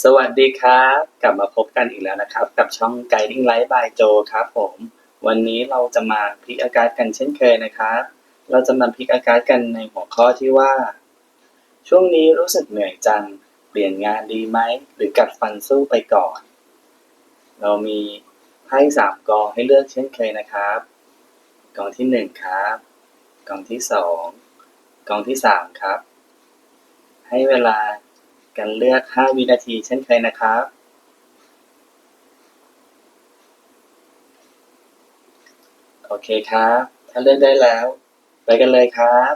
สวัสดีครับ กลับมาพบกันอีกแล้วนะครับ กับช่อง Guiding Light by Joe ครับผม วันนี้เราจะมาพลิกอากาศกันเช่นเคยนะครับ เราจะมาพลิกอากาศกันในหัวข้อที่ว่า ช่วงนี้รู้สึกเหนื่อยจัง เปลี่ยนงานดีไหม หรือกัดฟันสู้ไปก่อน เรามีไพ่สามกองให้เลือกเช่นเคยนะครับ กองที่หนึ่งครับ กองที่สองกองที่สามครับ ให้เวลา กันเลือก 5 วินาทีเช่นเคยนะครับ โอเคครับ ถ้าเลือกได้แล้ว ไปกันเลยครับ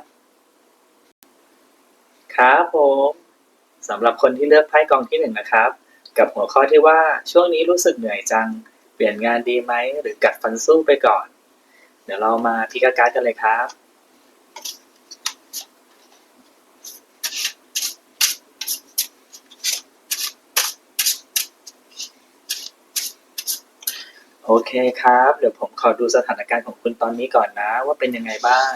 ครับผมสำหรับคนที่เลือกไพ่กองที่หนึ่งนะครับ กับหัวข้อที่ว่าช่วงนี้รู้สึกเหนื่อยจัง เปลี่ยนงานดีไหม หรือกัดฟันสู้ไปก่อน เดี๋ยวเรามาพิกาการกันเลยครับ โอเคครับ เดี๋ยวผมขอดูสถานการณ์ของคุณตอนนี้ก่อนนะ ว่าเป็นยังไงบ้าง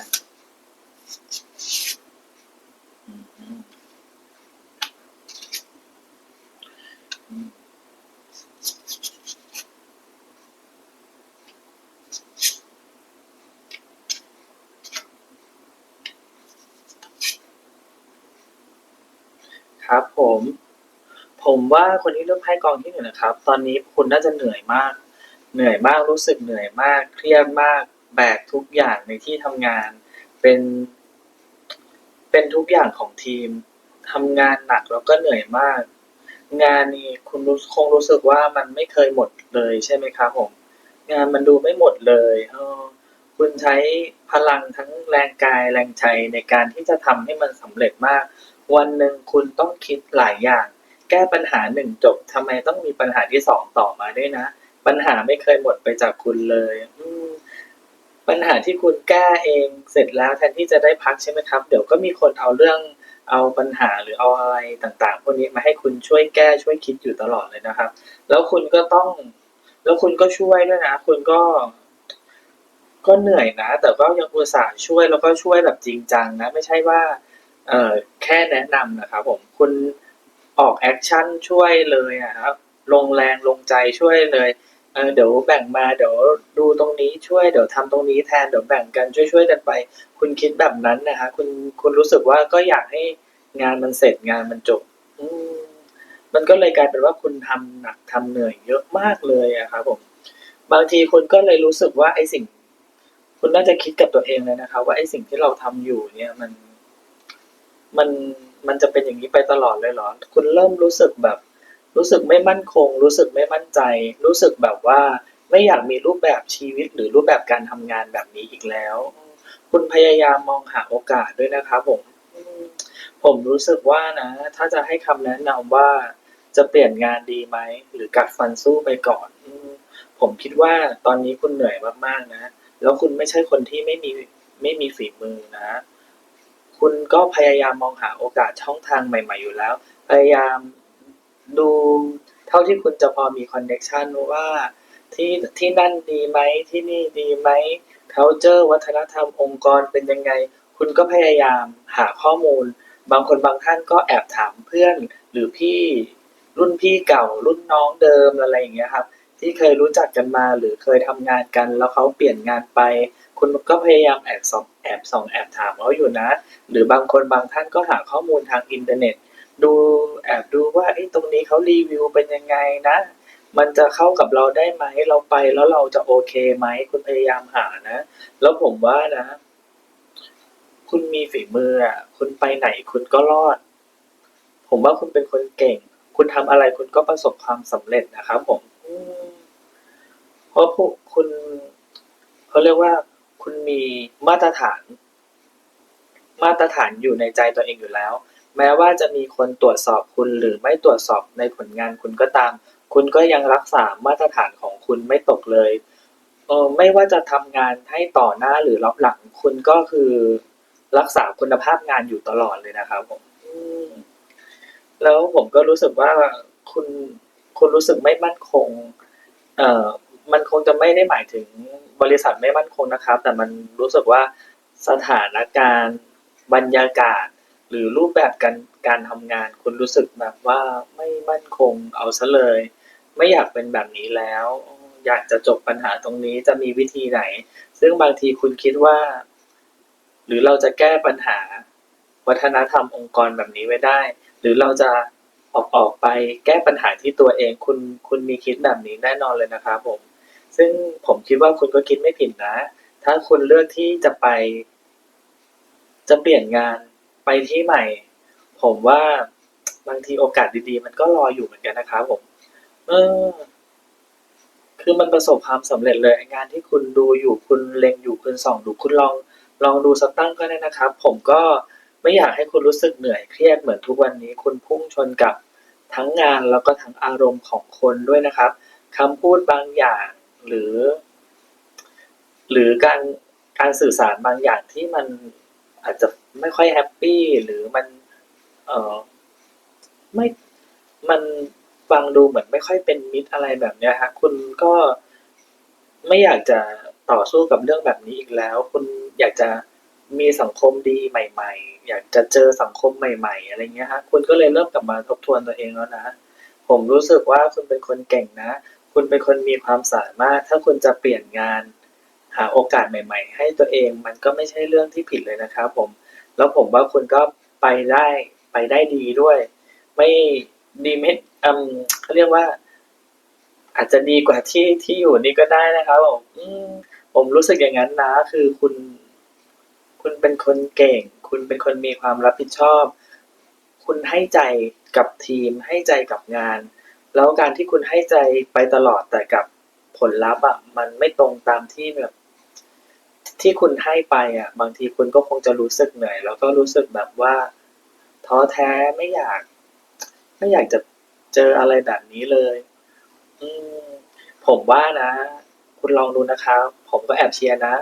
ครับผม ผมว่าคนที่เลือกไพ่กองที่หนึ่งนะครับ ตอนนี้คุณน่าจะเหนื่อยมาก เหนื่อยมาก รู้สึกเหนื่อยมาก เครียดมาก แบกทุกอย่างในที่ทำงาน เป็น เป็นทุกอย่างของทีม ทำงานหนักแล้วก็เหนื่อยมาก งานนี้คุณคงรู้สึกว่ามันไม่เคยหมดเลยใช่ไหมครับผม งานมันดูไม่หมดเลยเออคุณใช้พลังทั้งแรงกายแรงใจในการที่จะทำให้มันสำเร็จมาก วันหนึ่งคุณต้องคิดหลายอย่าง แก้ปัญหาหนึ่งจบทำไมต้องมีปัญหาที่สองต่อมาด้วยนะ ปัญหาไม่เคยหมดไปจากคุณเลยปัญหาที่คุณแก้เองเสร็จแล้วแทนที่จะได้พักใช่ไหมครับ เดี๋ยวก็มีคนเอาเรื่องเอาปัญหาหรือเอาอะไรต่างๆ พวกนี้มาให้คุณช่วยแก้ช่วยคิดอยู่ตลอดเลยนะครับ แล้วคุณก็ต้อง แล้วคุณก็ช่วยด้วยนะ คุณก็ ก็เหนื่อยนะ แต่ก็ยังอุตส่าห์ช่วยแล้วก็ช่วยแบบจริงจังนะ ไม่ใช่ว่าเออแค่แนะนำนะครับผมคุณออกแอคชั่นช่วยเลยอะครับลงแรงลงใจช่วยเลย เออเดี๋ยวแบ่งมาเดี๋ยวดูตรงนี้ช่วยเดี๋ยวทำตรงนี้แทนเดี๋ยวแบ่งกันช่วยๆกันไป คุณคิดแบบนั้นนะฮะคุณคุณรู้สึกว่าก็อยากให้งานมันเสร็จงานมันจบ อืมันก็เลยกลายเป็นว่าคุณทำหนักทำเหนื่อยเยอะมากเลยอะครับผม บางทีคุณก็เลยรู้สึกว่าไอ้สิ่ง คุณน่าจะคิดกับตัวเองเลยนะครับว่าไอ้สิ่งที่เราทำอยู่เนี่ยมันมันมันจะเป็นอย่างนี้ไปตลอดเลยเหรอ คุณเริ่มรู้สึกแบบ รู้สึกไม่มั่นคง รู้สึกไม่มั่นใจ รู้สึกแบบว่าไม่อยากมีรูปแบบชีวิตหรือรูปแบบการทำงานแบบนี้อีกแล้ว คุณพยายามมองหาโอกาสด้วยนะครับผม ผมรู้สึกว่านะ ถ้าจะให้คำแนะนำว่าจะเปลี่ยนงานดีไหม หรือกัดฟันสู้ไปก่อน ผมคิดว่าตอนนี้คุณเหนื่อยมากๆนะ แล้วคุณไม่ใช่คนที่ไม่มีไม่มีฝีมือนะ คุณก็พยายามมองหาโอกาสช่องทางใหม่ ๆ อยู่แล้ว พยายาม ดูเท่าที่คุณจะพอมีคอนเน็ชันว่าที่ที่นั่นดีไหมที่นี่ดีไหม culture วัฒนธรรมองค์กรเป็นยังไง คุณก็พยายามหาข้อมูล บางคนบางท่านก็แอบถามเพื่อน หรือพี่รุ่นพี่เก่ารุ่นน้องเดิมอะไรอย่างเงี้ยครับ ที่เคยรู้จักกันมาหรือเคยทำงานกัน แล้วเขาเปลี่ยนงานไป คุณก็พยายามแอบส่องแอบส่องแอบถามเขาอยู่นะ หรือบางคนบางท่านก็หาข้อมูลทางอินเทอร์เน็ต ดูแอบดูว่าไอ้ตรงนี้เขารีวิวเป็นยังไงนะ มันจะเข้ากับเราได้ไหมเราไปแล้วเราจะโอเคไหมคุณพยายามหานะ แล้วผมว่านะ คุณมีฝีมืออะคุณไปไหนคุณก็รอด ผมว่าคุณเป็นคนเก่ง คุณทำอะไรคุณก็ประสบความสำเร็จนะครับผมอืมเพราะพวกคุณเขาเรียกว่าคุณมีมาตรฐาน มาตรฐานอยู่ในใจตัวเองอยู่แล้ว แม้ว่าจะมีคนตรวจสอบคุณหรือไม่ตรวจสอบในผลงานคุณก็ตาม คุณก็ยังรักษามาตรฐานของคุณไม่ตกเลยเออไม่ว่าจะทำงานให้ต่อหน้าหรือรับหลังคุณก็คือรักษาคุณภาพงานอยู่ตลอดเลยนะครับผมอืมแล้วผมก็รู้สึกว่าคุณคุณรู้สึกไม่มั่นคง เอ่อมันคงจะไม่ได้หมายถึงบริษัทไม่มั่นคงนะครับ แต่มันรู้สึกว่าสถานการณ์ บรรยากาศ หรือรูปแบบการการทำงานคุณรู้สึกแบบว่าไม่มั่นคงเอาซะเลย ไม่อยากเป็นแบบนี้แล้ว อยากจะจบปัญหาตรงนี้จะมีวิธีไหน ซึ่งบางทีคุณคิดว่า หรือเราจะแก้ปัญหา วัฒนธรรมองค์กรแบบนี้ไว้ได้ หรือเราจะออกออกไปแก้ปัญหาที่ตัวเองคุณคุณมีคิดแบบนี้แน่นอนเลยนะครับผม ซึ่งผมคิดว่าคุณก็คิดไม่ผิดนะ ถ้าคุณเลือกที่จะไป จะเปลี่ยนงาน ไปที่ใหม่ ผมว่าบางทีโอกาสดีๆ มันก็รออยู่เหมือนกันนะครับผม เออ คือมันประสบความสำเร็จเลยงานที่คุณดูอยู่คุณเล็งอยู่คุณส่องดูคุณลองลองดูสตั้งก็ได้นะครับ ผมก็ไม่อยากให้คุณรู้สึกเหนื่อยเครียดเหมือนทุกวันนี้ คุณพุ่งชนกับทั้งงานแล้วก็ทั้งอารมณ์ของคนด้วยนะครับคำพูดบางอย่างหรือ หรือการการสื่อสารบางอย่างที่มัน อาจจะไม่ค่อยแฮปปี้หรือมัน เออไม่มันฟังดูเหมือนไม่ค่อยเป็นมิตรอะไรแบบเนี้ยฮะคุณก็ไม่อยากจะต่อสู้กับเรื่องแบบนี้อีกแล้ว คุณอยากจะมีสังคมดีใหม่ ๆ อยากจะเจอสังคมใหม่ ๆ อะไรเงี้ยฮะคุณก็เลยเริ่มกลับมาทบทวนตัวเองแล้วนะ ผมรู้สึกว่าคุณเป็นคนเก่งนะ คุณเป็นคนมีความสามารถ ถ้าคุณจะเปลี่ยนงาน หาโอกาสใหม่ ๆ ให้ตัวเองมันก็ไม่ใช่เรื่องที่ผิดเลยนะครับผม แล้วผมว่าคุณก็ไปได้ไปได้ดีด้วย ไม่ดีไม่อืมเขาเรียกว่า อาจจะดีกว่าที่ที่อยู่นี่ก็ได้นะครับผมผมรู้สึกอย่างนั้นนะ คือคุณ คุณเป็นคนเก่ง คุณเป็นคนมีความรับผิดชอบ คุณให้ใจกับทีม ให้ใจกับงาน แล้วการที่คุณให้ใจไปตลอดแต่กับผลลัพธ์อะมันไม่ตรงตามที่แบบ ที่คุณให้ไปอะ บางทีคุณก็คงจะรู้สึกเหนื่อย แล้วก็รู้สึกแบบว่าท้อแท้ไม่อยาก ไม่อยากจะเจออะไรแบบนี้เลย อืมผมว่านะ คุณลองดูนะครับผมก็แอบเชียร์นะ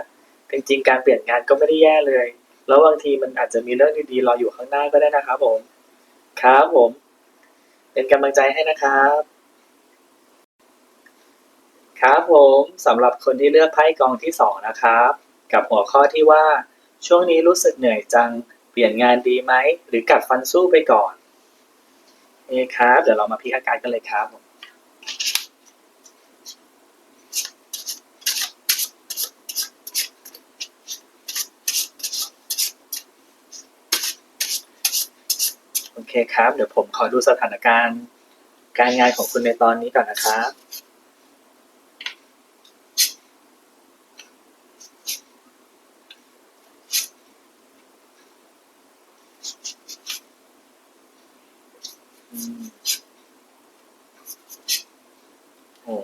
จริงๆการเปลี่ยนงานก็ไม่ได้แย่เลย แล้วบางทีมันอาจจะมีเรื่องดีๆรออยู่ข้างหน้าก็ได้นะครับผมครับผม เป็นกำลังใจให้นะครับ ครับผมสำหรับคนที่เลือกไพ่กองที่สองนะครับ กับหัวข้อที่ว่า ช่วงนี้รู้สึกเหนื่อยจัง เปลี่ยนงานดีไหม หรือกัดฟันสู้ไปก่อนนี่ครับ เดี๋ยวเรามาพิจารณากันเลยครับโอเคครับ เดี๋ยวผมขอดูสถานการณ์ การงานของคุณในตอนนี้ก่อนนะครับ อืมโอ้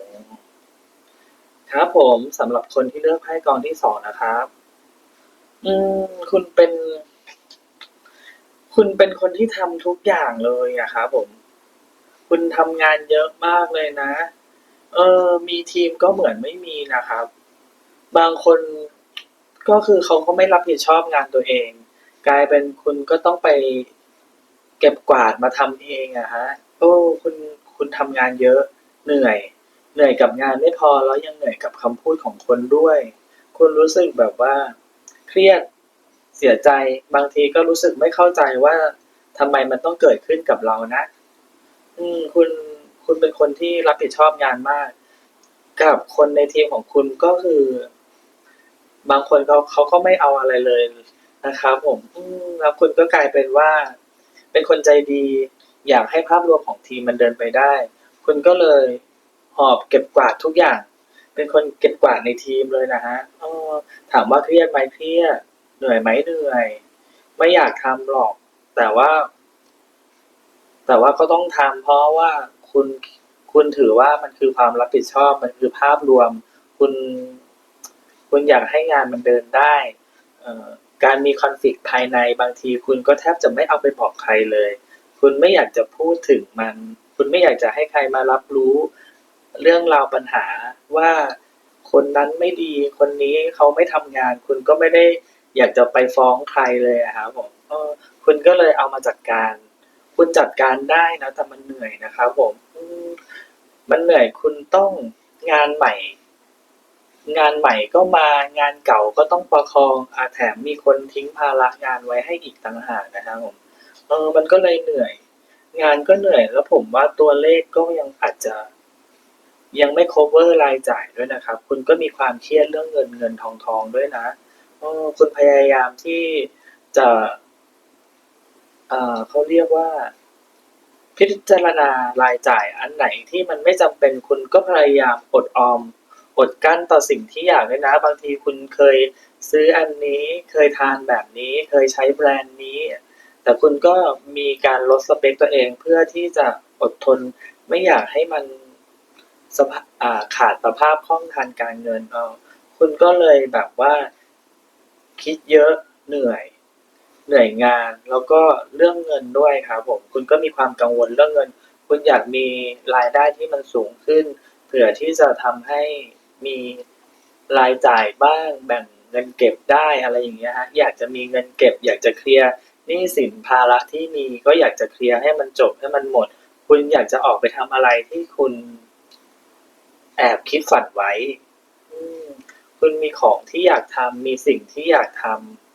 ครับ ผมสำหรับคนที่เลือกไพ่กองที่สองนะครับ อืม คุณเป็น คุณเป็นคนที่ทำทุกอย่างเลยอะครับผม คุณทำงานเยอะมากเลยนะ เออ มีทีมก็เหมือนไม่มีนะครับ บางคนก็คือเขาก็ไม่รับผิดชอบงานตัวเอง กลายเป็นคุณก็ต้องไปเก็บกวาดมาทำเองอะฮะ โอ้ คุณ คุณทำงานเยอะ เหนื่อย เหนื่อยกับงานไม่พอแล้วยังเหนื่อยกับคำพูดของคนด้วย คุณรู้สึกแบบว่าเครียดเสียใจบางทีก็รู้สึกไม่เข้าใจว่าทำไมมันต้องเกิดขึ้นกับเรานะ อืมคุณคุณเป็นคนที่รับผิดชอบงานมาก กับคนในทีมของคุณก็คือ บางคนเขาเขาก็ไม่เอาอะไรเลยนะครับผมอืมแล้วคุณก็กลายเป็นว่า เป็นคนใจดี อยากให้ภาพรวมของทีมมันเดินไปได้ คุณก็เลย หอบเก็บกวาดทุกอย่าง เป็นคนเก็บกวาดในทีมเลยนะฮะถามว่าเครียดไหมเครียดเหนื่อยไหมเหนื่อย ไม่อยากทำหรอก แต่ว่า แต่ว่าก็ต้องทำเพราะว่าคุณคุณถือว่ามันคือความรับผิดชอบมันคือภาพรวม คุณ คุณอยากให้งานมันเดินได้การมีคอนฟ lict ภายในบางที คุณก็แทบจะไม่เอาไปบอกใครเลย คุณไม่อยากจะพูดถึงมัน คุณไม่อยากจะให้ใครมารับรู้ เรื่องราวปัญหาว่าคนนั้นไม่ดีคนนี้เขาไม่ทำงาน คุณก็ไม่ได้อยากจะไปฟ้องใครเลยอะครับผมเออคุณก็เลยเอามาจัดการ คุณจัดการได้นะ แต่มันเหนื่อยนะครับผมมันเหนื่อยคุณต้องงานใหม่ งานใหม่ก็มางานเก่าก็ต้องประคองอาแถมมีคนทิ้งภาระงานไว้ให้อีกต่างหากนะครับผมเออมันก็เลยเหนื่อย งานก็เหนื่อยแล้วผมว่าตัวเลขก็ยังอาจจะ ยังไม่ cover รายจ่ายด้วยนะครับ คุณก็มีความเครียดเรื่องเงินเงินทองทองด้วยนะคุณพยายามที่จะเขาเรียกว่า พิจารณารายจ่ายอันไหนที่มันไม่จำเป็นคุณก็พยายามอดออมอดกั้นต่อสิ่งที่อยากด้วยนะ บางทีคุณเคยซื้ออันนี้เคยทานแบบนี้ เคยใช้แบรนด์นี้ แต่คุณก็มีการลดสเปคตัวเองเพื่อที่จะอดทนไม่อยากให้มัน สภาขาดสภาพคล่องทางการเงินเออคุณก็เลยแบบว่า คิดเยอะเหนื่อย เหนื่อยงาน แล้วก็เรื่องเงินด้วยครับผม คุณก็มีความกังวลเรื่องเงิน คุณอยากมีรายได้ที่มันสูงขึ้น เผื่อที่จะทำให้มีรายจ่ายบ้างแบ่งเงินเก็บได้อะไรอย่างเงี้ยฮะอยากจะมีเงินเก็บ อยากจะเคลียร์หนี้สินภาระที่มีก็อยากจะเคลียร์ให้มันจบให้มันหมด คุณอยากจะออกไปทำอะไรที่คุณ แอบคิดฝันไว้อืมคุณมีของที่อยากทำมีสิ่งที่อยากท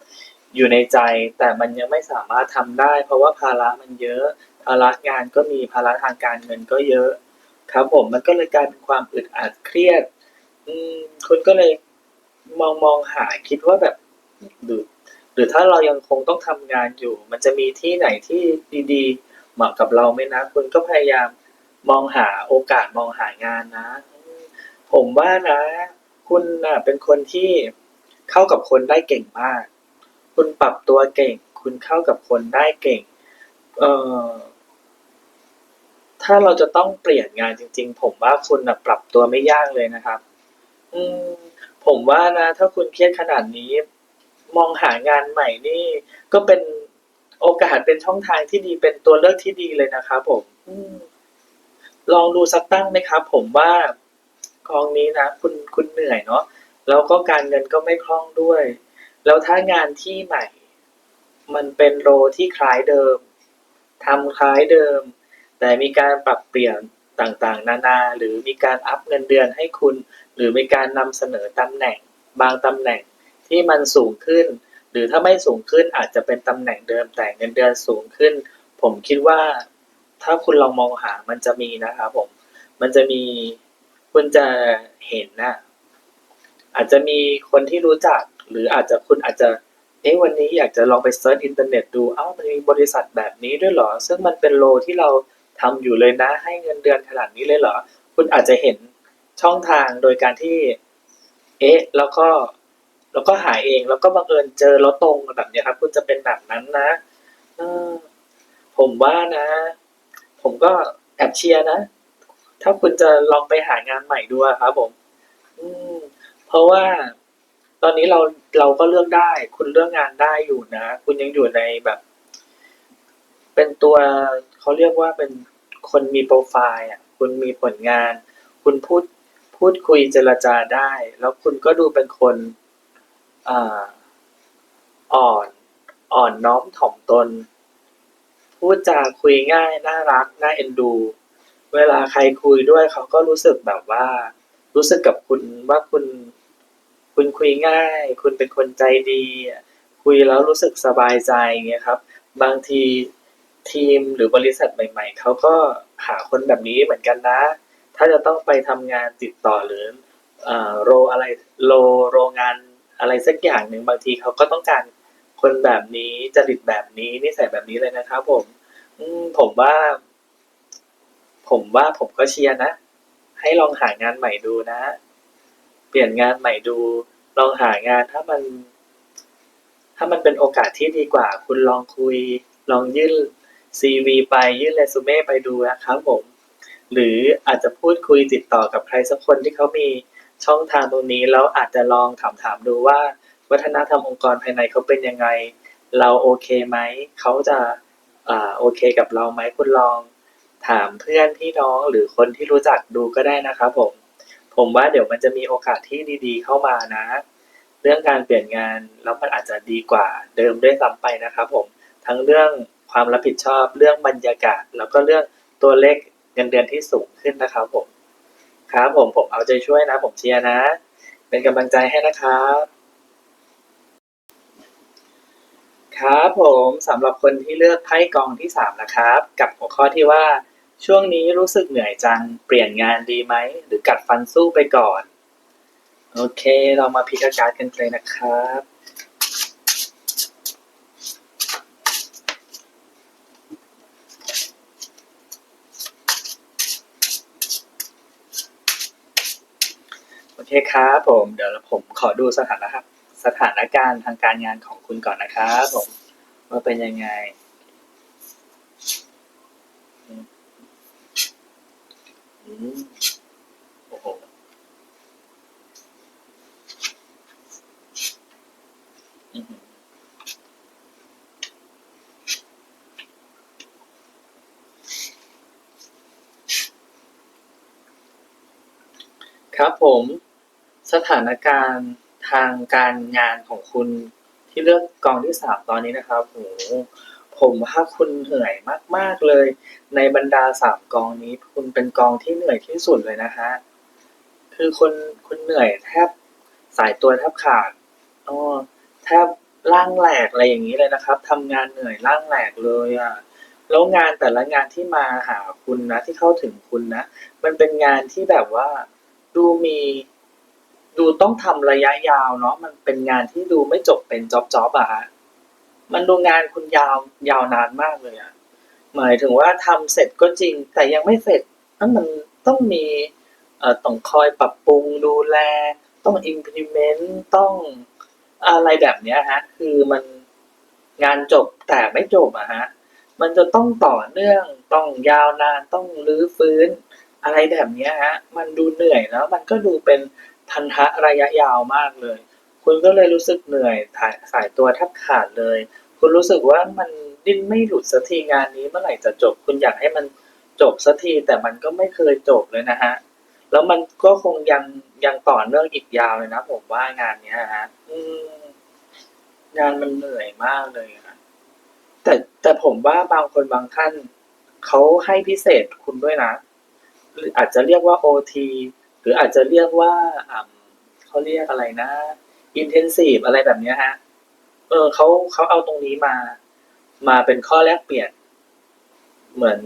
ำอยู่ในใจ แต่มันยังไม่สามารถทำได้ เพราะว่าภาระมันเยอะภาระงานก็มีภาระทางการเงินก็เยอะ ครับ ผมมันก็เลยกลายเป็นความอึดอัดเครียด อืมคุณก็เลยมองมองหาคิดว่าแบบหรือหรือถ้าเรายังคงต้องทำงานอยู่ มันจะมีที่ไหนที่ดีๆเหมาะกับเราไหมนะ คุณก็พยายามมองหาโอกาสมองหางานนะอืม ผมว่านะ คุณน่ะเป็นคนที่เข้ากับคนได้เก่งมาก คุณปรับตัวเก่ง คุณเข้ากับคนได้เก่ง เอ่อ ถ้าเราจะต้องเปลี่ยนงานจริง ๆ ผมว่าคุณน่ะปรับตัวไม่ยากเลยนะครับ อืม ผมว่านะ ถ้าคุณเครียดขนาดนี้ มองหางานใหม่นี่ ก็เป็นโอกาสเป็นช่องทางที่ดีเป็นตัวเลือกที่ดีเลยนะครับผม อืมลองดูสักตั้งไหมครับ ผมว่า กองนี้นะคุณคุณเหนื่อยเนาะแล้วก็การเงินก็ไม่คล่องด้วย แล้วถ้างานที่ใหม่ มันเป็นโรที่คล้ายเดิมทำคล้ายเดิม แต่มีการปรับเปลี่ยนต่างๆ นานา หรือมีการอัปเงินเดือนให้คุณ หรือมีการนำเสนอตำแหน่ง บางตำแหน่งที่มันสูงขึ้น หรือถ้าไม่สูงขึ้นอาจจะเป็นตำแหน่งเดิมแต่เงินเดือนสูงขึ้น ผมคิดว่า ถ้าคุณลองมองหามันจะมีนะครับผม มันจะมี คุณจะเห็นนะอาจจะมีคนที่รู้จัก หรืออาจจะคุณอาจจะเอ๊ะวันนี้อยากจะลองไปเซิร์ชอินเทอร์เน็ตดูอ้าวมันมีบริษัทแบบนี้ด้วยเหรอ ซึ่งมันเป็นโลที่เราทำอยู่เลยนะ ให้เงินเดือนขนาดนี้เลยเหรอ คุณอาจจะเห็นช่องทางโดยการที่ เอ๊ะ แล้วก็แล้วก็หาเองแล้วก็บังเอิญเจอแล้วตรงแบบเนี้ยครับ คุณจะเป็นแบบนั้นนะอผมว่านะ ผมก็แอบเชียร์นะ ถ้าคุณจะลองไปหางานใหม่ดูอะครับผม อืม เพราะว่าตอนนี้เราเราก็เลือกได้ คุณเลือกงานได้อยู่นะ คุณยังอยู่ในแบบ เป็นตัวเขาเรียกว่าเป็นคนมีโพรไฟล์อะคุณมีผลงาน คุณพูดพูดคุยเจรจาได้ แล้วคุณก็ดูเป็นคนอ่าอ่อน อ่อนน้อมถ่อมตน พูดจาคุยง่าย น่ารัก น่าเอ็นดู เวลาใครคุยด้วยเขาก็รู้สึกแบบว่า รู้สึกกับคุณว่าคุณ คุณคุยง่าย คุณเป็นคนใจดี คุยแล้วรู้สึกสบายใจอย่างเงี้ยครับ บางทีทีมหรือบริษัทใหม่ ๆเขาก็หาคนแบบนี้เหมือนกันนะ ถ้าจะต้องไปทำงานติดต่อหรืออ่าโรอะไรโรโรงานอะไรสักอย่างหนึ่งบางทีเขาก็ต้องการคนแบบนี้จริตแบบนี้นิสัยแบบนี้เลยนะครับผมผมว่า ผมว่าผมก็เชียร์นะ ให้ลองหางานใหม่ดูนะ เปลี่ยนงานใหม่ดู ลองหางานถ้ามัน ถ้ามันเป็นโอกาสที่ดีกว่า คุณลองคุย ลองยื่นซีวีไปยื่นเรซูเม่ไปดูนะครับผม หรืออาจจะพูดคุยติดต่อกับใครสักคนที่เขามีช่องทางตรงนี้แล้วอาจจะลองถามๆดูว่า วัฒนธรรมองค์กรภายในเขาเป็นยังไง เราโอเคไหม เขาจะอ่าโอเคกับเราไหมคุณลอง ถามเพื่อนพี่น้องหรือคนที่รู้จักดูก็ได้นะครับผม ผมว่าเดี๋ยวมันจะมีโอกาสที่ดีๆ เข้ามานะ เรื่องการเปลี่ยนงานแล้วมันอาจจะดีกว่าเดิมด้วยซ้ำไปนะครับผม ทั้งเรื่องความรับผิดชอบ เรื่องบรรยากาศ แล้วก็เรื่องตัวเลขเงินเดือนที่สูงขึ้นนะครับผม ครับผมผมเอาใจช่วยนะ ผมเชียร์นะ เป็นกำลังใจให้นะครับครับครับผมสำหรับคนที่เลือกไพ่กองที่สามนะครับ กับหัวข้อที่ว่า ช่วงนี้รู้สึกเหนื่อยจัง เปลี่ยนงานดีไหม หรือกัดฟันสู้ไปก่อน โอเค เรามาพิจารณากันเลยนะครับ โอเคครับผม เดี๋ยวผมขอดูสถานะครับสถานการณ์ทางการงานของคุณก่อนนะครับผม ว่าเป็นยังไงอืมอืม โอ้โหครับผมสถานการณ์ทางการงานของคุณที่เลือกกองที่สามตอนนี้นะครับโห ผมว่าคุณเหนื่อยมากๆเลย ในบรรดาสามกองนี้ คุณเป็นกองที่เหนื่อยที่สุดเลยนะฮะคือคุณคุณเหนื่อยแทบสายตัวแทบขาดอ๋อแทบร่างแหลกอะไรอย่างนี้เลยนะครับทำงานเหนื่อยร่างแหลกเลยอะแล้วงานแต่ละงานที่มาหาคุณนะ ที่เข้าถึงคุณนะ มันเป็นงานที่แบบว่าดูมีดูต้องทำระยะยาวเนาะมันเป็นงานที่ดูไม่จบเป็นจ็อบจ็อบอะฮะ มันดูงานคุณยาวยาวนานมากเลยอะหมายถึงว่าทำเสร็จก็จริง แต่ยังไม่เสร็จนั่นมันต้องมีเอ่อต้องคอยปรับปรุงดูแล ต้อง implement ต้องอะไรแบบเนี้ยฮะ คือมันงานจบแต่ไม่จบอะฮะ มันจะต้องต่อเนื่องต้องยาวนานต้องรื้อฟื้น อะไรแบบนี้ฮะ มันดูเหนื่อยแล้ว มันก็ดูเป็นพันธะระยะยาวมากเลย คุณก็เลยรู้สึกเหนื่อยถ่ายสายตัวแทบขาดเลย คุณรู้สึกว่ามันดิ้นไม่หลุดสักทีงานนี้เมื่อไหร่จะจบ คุณอยากให้มันจบสักทีแต่มันก็ไม่เคยจบเลยนะฮะ แล้วมันก็คงยังยังต่อเนื่องอีกยาวเลยนะผมว่างานเนี้ยฮะงานมันเหนื่อยมากเลยอะแต่แต่ผมว่าบางคนบางท่านเขาให้พิเศษคุณด้วยนะ หรืออาจจะเรียกว่า OT หรืออาจจะเรียกว่าเขาเรียกอะไรนะ intensive อะไรแบบเนี้ยฮะ เออเขาเขาเอาตรงนี้มา มาเป็นข้อแลกเปลี่ยน เหมือน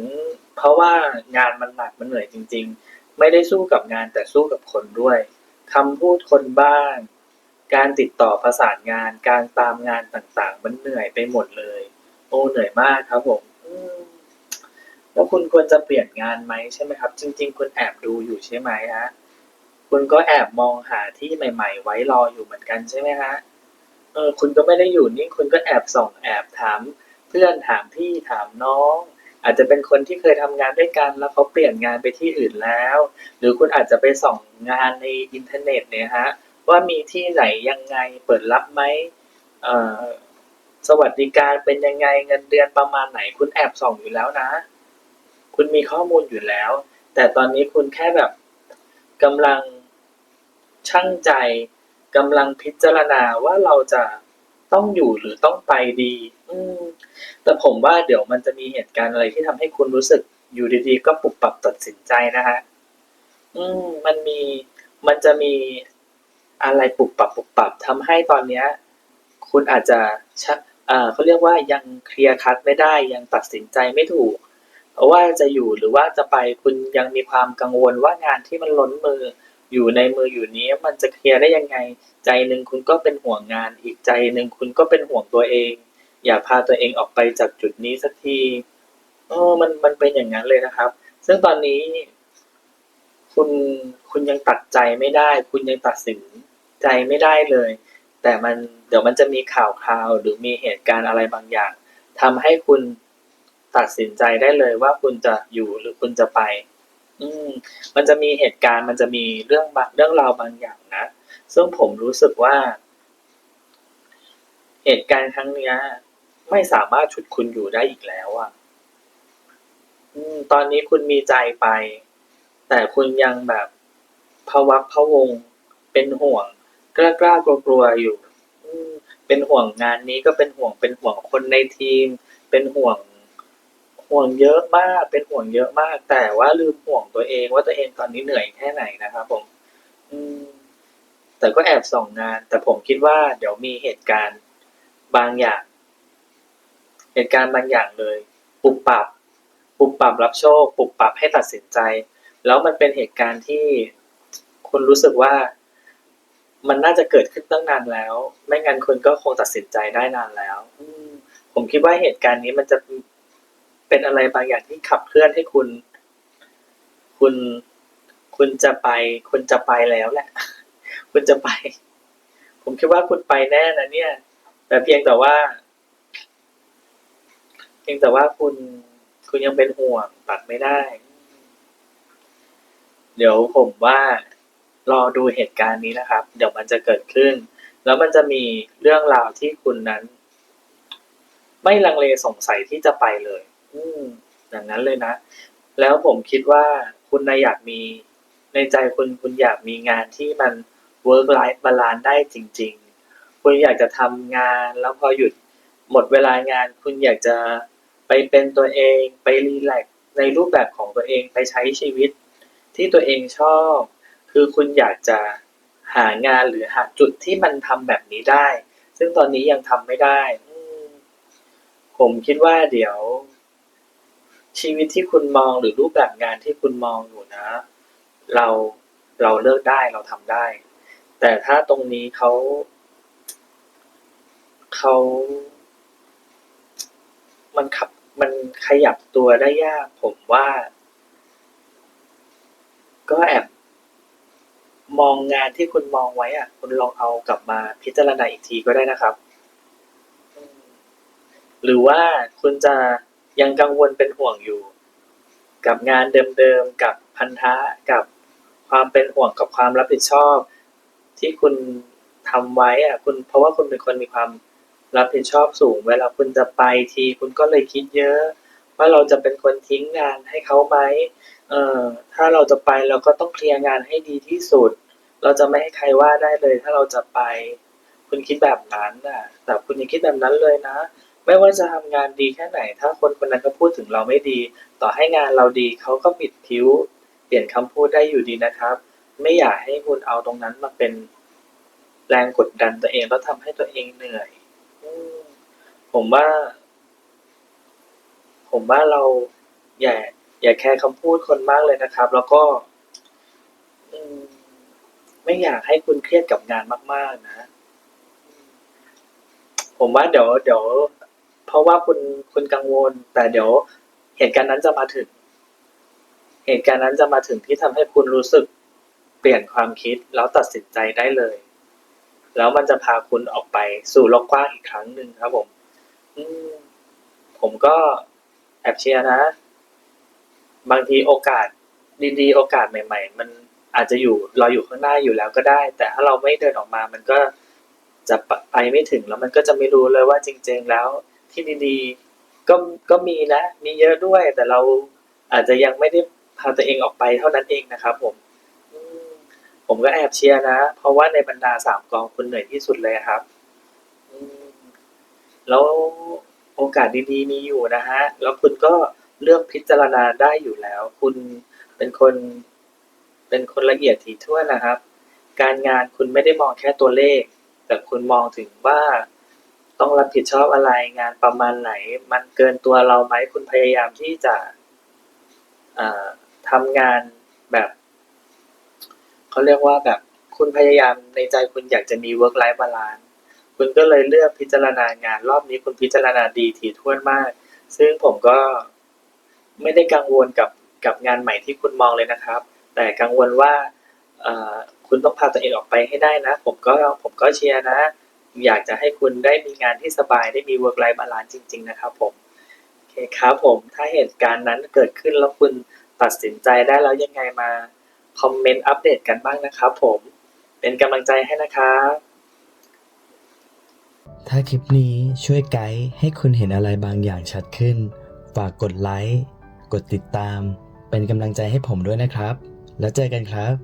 เพราะว่างานมันหนักมันเหนื่อยจริง ๆ ไม่ได้สู้กับงานแต่สู้กับคนด้วยคำพูดคนบ้าง การติดต่อประสานงาน การตามงานต่างๆ มันเหนื่อยไปหมดเลย โอ้เหนื่อยมากครับผมมแล้วคุณควรจะเปลี่ยนงานไหมใช่ไหมครับ จริง ๆ คุณแอบดูอยู่ใช่ไหมฮะคุณก็แอบมองหาที่ใหม่ ๆ ไว้รออยู่เหมือนกันใช่ไหมฮะ เออคุณก็ไม่ได้อยู่นิ่งคุณก็แอบส่องแอบถาม เพื่อนถามพี่ถามน้อง อาจจะเป็นคนที่เคยทำงานด้วยกันแล้วเขาเปลี่ยนงานไปที่อื่นแล้ว หรือคุณอาจจะไปส่องงานในอินเทอร์เน็ตเนี่ยฮะว่ามีที่ไหนยังไงเปิดรับไหมเออสวัสดิการเป็นยังไงเงินเดือนประมาณไหน คุณแอบส่องอยู่แล้วนะ คุณมีข้อมูลอยู่แล้ว แต่ตอนนี้คุณแค่แบบกำลังชั่งใจ กำลังพิจารณาว่าเราจะต้องอยู่หรือต้องไปดี อืมแต่ผมว่าเดี๋ยวมันจะมีเหตุการณ์อะไรที่ทำให้คุณรู้สึกอยู่ดีๆ ก็ปรับปรับตัดสินใจนะฮะอืมมันมีมันจะมีอะไรปรับปรับปรับปรับทำให้ตอนเนี้ย คุณอาจจะชะอ่าเขาเรียกว่ายังเคลียร์คัดไม่ได้ยังตัดสินใจไม่ถูกว่าจะอยู่หรือว่าจะไปคุณยังมีความกังวลว่างานที่มันล้นมือ อยู่ในมืออยู่นี้มันจะเคลียร์ได้ยังไง ใจหนึ่งคุณก็เป็นห่วงงาน อีกใจหนึ่งคุณก็เป็นห่วงตัวเอง อย่าพาตัวเองออกไปจากจุดนี้สักทีเออมันมันเป็นอย่างนั้นเลยนะครับ ซึ่งตอนนี้ คุณคุณยังตัดใจไม่ได้ คุณยังตัดสินใจไม่ได้เลย แต่มันเดี๋ยวมันจะมีข่าวคราวหรือมีเหตุการณ์อะไรบางอย่างทำให้คุณตัดสินใจได้เลยว่าคุณจะอยู่หรือคุณจะไป อืมมันจะมีเหตุการณ์มันจะมีเรื่องบางเรื่องราวบางอย่างนะซึ่งผมรู้สึกว่า เหตุการณ์ครั้งเนี้ย ไม่สามารถฉุดคุณอยู่ได้อีกแล้วอะอืมตอนนี้คุณมีใจไป แต่คุณยังแบบพวักพะวง เป็นห่วงกล้ากล้ากลัวกลัวอยู่อืมเป็นห่วงงานนี้ก็เป็นห่วงเป็นห่วงคนในทีม เป็นห่วง ห่วงเยอะมาก เป็นห่วงเยอะมาก แต่ว่าลืมห่วงตัวเองว่าตัวเองตอนนี้เหนื่อยแค่ไหนนะครับผมแต่ก็แอบส่องงาน แต่ผมคิดว่าเดี๋ยวมีเหตุการณ์บางอย่าง เหตุการณ์บางอย่างเลย ปุบปรับ ปุบปรับรับโชค ปุบปรับให้ตัดสินใจ แล้วมันเป็นเหตุการณ์ที่คุณรู้สึกว่ามันน่าจะเกิดขึ้นตั้งนานแล้ว ไม่งั้นคุณก็คงตัดสินใจได้นานแล้ว ผมคิดว่าเหตุการณ์นี้มันจะ เป็นอะไรบางอย่างที่ขับเคลื่อนให้คุณ คุณ คุณจะไป คุณจะไปแล้วแหละ คุณจะไป ผมคิดว่าคุณไปแน่นะเนี่ย แต่เพียงแต่ว่า เพียงแต่ว่าคุณ คุณยังเป็นห่วงตัดไม่ได้ เดี๋ยวผมว่ารอดูเหตุการณ์นี้นะครับ เดี๋ยวมันจะเกิดขึ้น แล้วมันจะมีเรื่องราวที่คุณนั้น ไม่ลังเลสงสัยที่จะไปเลย อืมอย่างนั้นเลยนะ แล้วผมคิดว่าคุณนะอยากมีในใจคุณคุณอยากมีงานที่มัน work life balance ได้จริง ๆ คุณอยากจะทำงานแล้วพอหยุดหมดเวลางาน คุณอยากจะไปเป็นตัวเองไปรีแลกในรูปแบบของตัวเองไปใช้ชีวิต ที่ตัวเองชอบ คือคุณอยากจะหางานหรือหาจุดที่มันทำแบบนี้ได้ ซึ่งตอนนี้ยังทำไม่ได้ ผมคิดว่าเดี๋ยว ชีวิตที่คุณมองหรือรูปแบบงานที่คุณมองอยู่นะ เราเราเลิกได้เราทำได้ แต่ถ้าตรงนี้เขาเขามันขับมันขยับตัวได้ยาก ผมว่า ก็แอบมองงานที่คุณมองไว้อะ คุณลองเอากลับมาพิจารณาอีกทีก็ได้นะครับ หรือว่าคุณจะ ยังกังวลเป็นห่วงอยู่ กับงานเดิมๆ กับพันธะ กับความเป็นห่วงกับความรับผิดชอบ ที่คุณทำไว้อะคุณเพราะว่าคุณเป็นคนมีความรับผิดชอบสูง เวลาคุณจะไปทีคุณก็เลยคิดเยอะ ว่าเราจะเป็นคนทิ้งงานให้เขาไหมเอ่อถ้าเราจะไปเราก็ต้องเคลียร์งานให้ดีที่สุด เราจะไม่ให้ใครว่าได้เลย ถ้าเราจะไป คุณคิดแบบนั้นน่ะ แต่คุณอย่าคิดแบบนั้นเลยนะ ไม่ว่าจะทำงานดีแค่ไหน ถ้าคนคนนั้นก็พูดถึงเราไม่ดี ต่อให้งานเราดีเขาก็ปิดผิวเปลี่ยนคำพูดได้อยู่ดีนะครับ ไม่อยากให้คุณเอาตรงนั้นมาเป็นแรงกดดันตัวเองแล้วทำให้ตัวเองเหนื่อยอมผมว่า ผมว่าเราอย่าอย่าแคร์คำพูดคนมากเลยนะครับ แล้วก็ไม่อยากให้คุณเครียดกับงานมาก ๆ นะ ผมว่าเดี๋ยวเดี๋ยว ราะว่าคุณคุณกังวล แต่เดี๋ยวเหตุการณ์นั้นจะมาถึง เหตุการณ์นั้นจะมาถึงที่ทำให้คุณรู้สึกเปลี่ยนความคิดแล้วตัดสินใจได้เลย แล้วมันจะพาคุณออกไปสู่โลกกว้างอีกครั้งหนึ่งครับผมอืมผมก็แอบเชียร์นะ บางทีโอกาสดีๆ โอกาสใหม่ ๆ มันอาจจะอยู่รออยู่ข้างหน้าอยู่แล้วก็ได้ แต่ถ้าเราไม่เดินออกมามันก็จะไปไม่ถึงแล้วมันก็จะไม่รู้เลยว่าจริง ๆ แล้ว ที่ดีๆ ก็ก็มีนะ มีเยอะด้วย แต่เราอาจจะยังไม่ได้พาตัวเองออกไปเท่านั้นเองนะครับผมผมก็แอบเชียร์นะ เพราะว่าในบรรดาสามกองคุณเหนื่อยที่สุดเลยครับแล้วโอกาสดีๆมีอยู่นะฮะ แล้วคุณก็เลือกพิจารณาได้อยู่แล้ว คุณเป็นคน เป็นคนละเอียดถี่ถ้วนนะครับ การงานคุณไม่ได้มองแค่ตัวเลข แต่คุณมองถึงว่า ต้องรับผิดชอบอะไรงานประมาณไหน มันเกินตัวเราไหมคุณพยายามที่จะทำงานแบบเขาเรียกว่าแบบคุณพยายามในใจคุณอยากจะมี work life balance คุณก็เลยเลือกพิจารณางาน รอบนี้คุณพิจารณาดีถี่ถ้วนมาก ซึ่งผมก็ไม่ได้กังวลกับกับงานใหม่ที่คุณมองเลยนะครับ แต่กังวลว่าคุณต้องพาตัวเองออกไปให้ได้นะ ผมก็ผมก็เชียร์นะ อยากจะให้คุณได้มีงานที่สบายได้มี work life balance จริง ๆ นะครับผมโอเคครับผมถ้าเหตุการณ์นั้นเกิดขึ้นแล้วคุณตัดสินใจได้แล้วยังไงมาคอมเมนต์อัปเดตกันบ้างนะครับผมเป็นกำลังใจให้นะครับถ้าคลิปนี้ช่วยไกด์ให้คุณเห็นอะไรบางอย่างชัดขึ้น ฝากกดไลค์ กดติดตาม เป็นกำลังใจให้ผมด้วยนะครับ แล้วเจอกันครับ